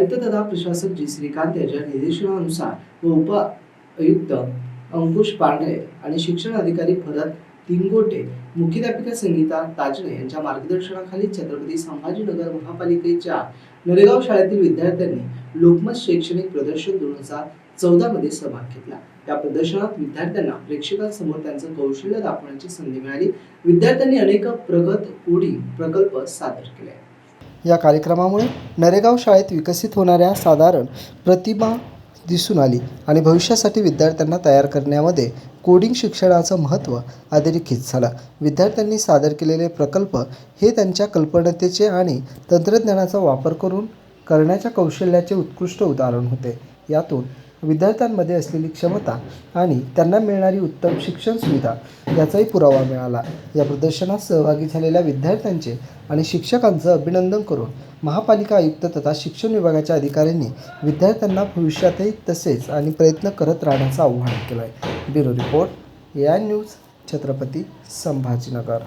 आयुक्त तथा प्रशासक जी. श्रीकांत यांच्या निर्देशनानुसार व उप आयुक्त अंकुश पांढरे आणि शिक्षण अधिकारी भरत तिंगोटे मुख्याध्यापिका संगीता ताजणे यांच्या मार्गदर्शनाखाली छत्रपती संभाजीनगर महापालिकेच्या नरेगाव शाळेतील विद्यार्थ्यांनी लोकमत शैक्षणिक प्रदर्शन दोन हजार चौदा मध्ये सहभाग घेतला. या प्रदर्शनात विद्यार्थ्यांना प्रेक्षकांसमोर त्यांचं कौशल्य दाखवण्याची संधी मिळाली. विद्यार्थ्यांनी अनेक प्रगत कोडी प्रकल्प सादर केले. या कार्यक्रमामुळे नरेगाव शाळेत विकसित होणाऱ्या साधारण प्रतिमा दिसून आली आणि भविष्यासाठी विद्यार्थ्यांना तयार करण्यामध्ये कोडिंग शिक्षणाचं महत्त्व अधोरेखित झालं. विद्यार्थ्यांनी सादर केलेले प्रकल्प हे त्यांच्या कल्पनतेचे आणि तंत्रज्ञानाचा वापर करून करण्याच्या कौशल्याचे उत्कृष्ट उदाहरण होते. यातून विद्यार्थ्यांमध्ये असलेली क्षमता आणि त्यांना मिळणारी उत्तम शिक्षण सुविधा याचाही पुरावा मिळाला. या प्रदर्शनात सहभागी झालेल्या विद्यार्थ्यांचे आणि शिक्षकांचं अभिनंदन करून महापालिका आयुक्त तथा शिक्षण विभागाच्या अधिकाऱ्यांनी विद्यार्थ्यांना भविष्यातही तसेच आणि प्रयत्न करत राहण्याचं आवाहन केलं आहे bureau report A I news Chhatrapati Sambhajinagar.